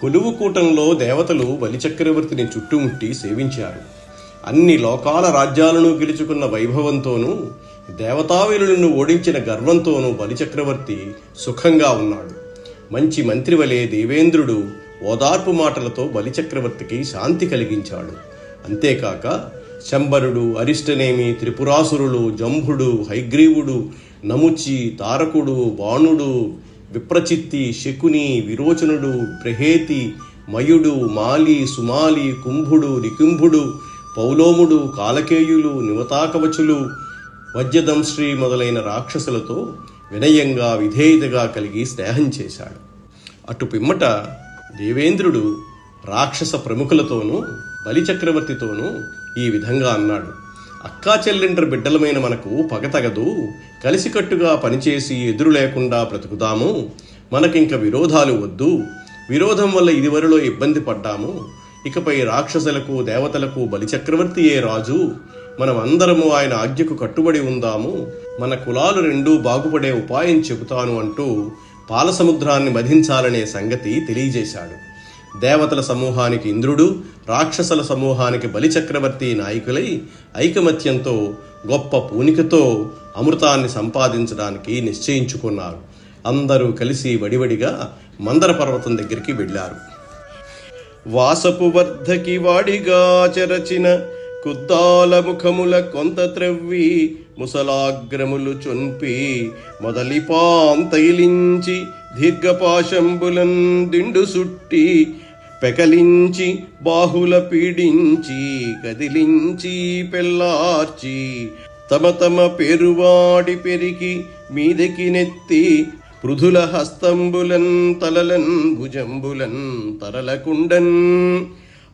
కొలువు కూటంలో దేవతలు బలిచక్రవర్తిని చుట్టుముట్టి సేవించారు. అన్ని లోకాల రాజ్యాలను గెలుచుకున్న వైభవంతోనూ దేవతావీరులను ఓడించిన గర్వంతోనూ బలిచక్రవర్తి సుఖంగా ఉన్నాడు. మంచి మంత్రి వలె దేవేంద్రుడు ఓదార్పు మాటలతో బలిచక్రవర్తికి శాంతి కలిగించాడు. అంతేకాక శంబరుడు అరిష్టనేమి త్రిపురాసురులు జంభుడు హైగ్రీవుడు నముచి తారకుడు బాణుడు విప్రచిత్తి శకుని విరోచనుడు ప్రహేతి మయుడు మాలి సుమాలి కుంభుడు నికుంభుడు పౌలోముడు కాలకేయులు నివతాకవచులు వజ్యదంశ్రీ మొదలైన రాక్షసులతో వినయంగా విధేయతగా కలిగి స్నేహం చేశాడు. అటు పిమ్మట దేవేంద్రుడు రాక్షస ప్రముఖులతోనూ బలిచక్రవర్తితోనూ ఈ విధంగా అన్నాడు. అక్కా చెల్లెండ్ర బిడ్డలమైన మనకు పగ తగదు. కలిసికట్టుగా పనిచేసి ఎదురు లేకుండా బ్రతుకుదాము. మనకింక విరోధాలు వద్దు. విరోధం వల్ల ఇదివరలో ఇబ్బంది పడ్డాము. ఇకపై రాక్షసులకు దేవతలకు బలిచక్రవర్తియే రాజు? మనం అందరము ఆయన ఆజ్ఞకు కట్టుబడి ఉందాము. మన కులాలు రెండూ బాగుపడే ఉపాయం చెబుతాను అంటూ పాలసముద్రాన్ని మధించాలనే సంగతి తెలియజేశాడు. దేవతల సమూహానికి ఇంద్రుడు రాక్షసుల సమూహానికి బలిచక్రవర్తి నాయకులై ఐకమత్యంతో గొప్ప పూనికతో అమృతాన్ని సంపాదించడానికి నిశ్చయించుకున్నారు. అందరూ కలిసి వడివడిగా మందర పర్వతం దగ్గరికి వెళ్ళారు. వాసపు వర్ధకి వాడిగా చెరచిన కుద్దాల ముఖముల కొంత త్రవ్వి ముసలాగ్రములు చొన్పి మొదలిపాం తైలించి దీర్ఘపాశంబులం దిండు సుట్టి పెకలించి బాహుల పీడించి కదిలించి పెళ్ళార్చి తమ తమ పేరువాడి పెరికి మీదకి నెత్తి పృథుల హస్తంబులన్ తలలన్ భుజంబులన్ తరలకుండన్.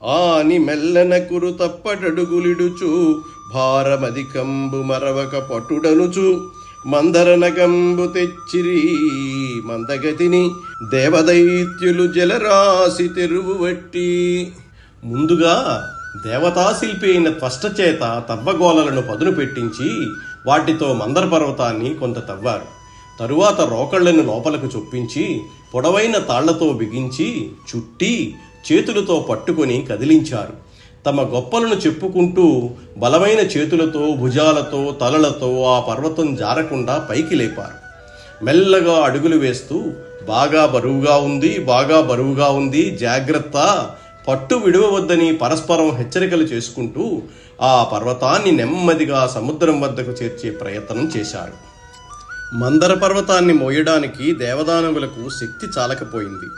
ఆని మెల్లన కురు తప్పటడుగులిడుచు భారమధికంబు మరవక పట్టుడనుచు మందరనకంబు తెచ్చిరి మందగతిని దేవదైత్యులు జలరాశి తెరువుబట్టి ముందుగా దేవతాశిల్పి అయిన త్వష్ట చేత తవ్వగోలలను పదును పెట్టించి వాటితో మందర పర్వతాన్ని కొంత తవ్వారు. తరువాత రోకళ్ళను లోపలకు చొప్పించి పొడవైన తాళ్ళతో బిగించి చుట్టి చేతులతో పట్టుకొని కదిలించారు. తమ గొప్పలను చెప్పుకుంటూ బలమైన చేతులతో భుజాలతో తలలతో ఆ పర్వతం జారకుండా పైకి లేపారు. మెల్లగా అడుగులు వేస్తూ బాగా బరువుగా ఉంది బాగా బరువుగా ఉంది జాగ్రత్త పట్టు విడవవద్దని పరస్పరం హెచ్చరికలు చేసుకుంటూ ఆ పర్వతాన్ని నెమ్మదిగా సముద్రం వద్దకు చేర్చే ప్రయత్నం చేశాడు మందర పర్వతాన్ని మోయడానికి దేవదానవులకు శక్తి చాలకపోయింది.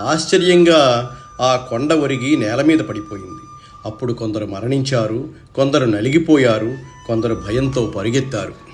ఆశ్చర్యంగా ఆ కొండ ఒరిగి నేల మీద పడిపోయింది. అప్పుడు కొందరు మరణించారు కొందరు నలిగిపోయారు కొందరు భయంతో పరిగెత్తారు.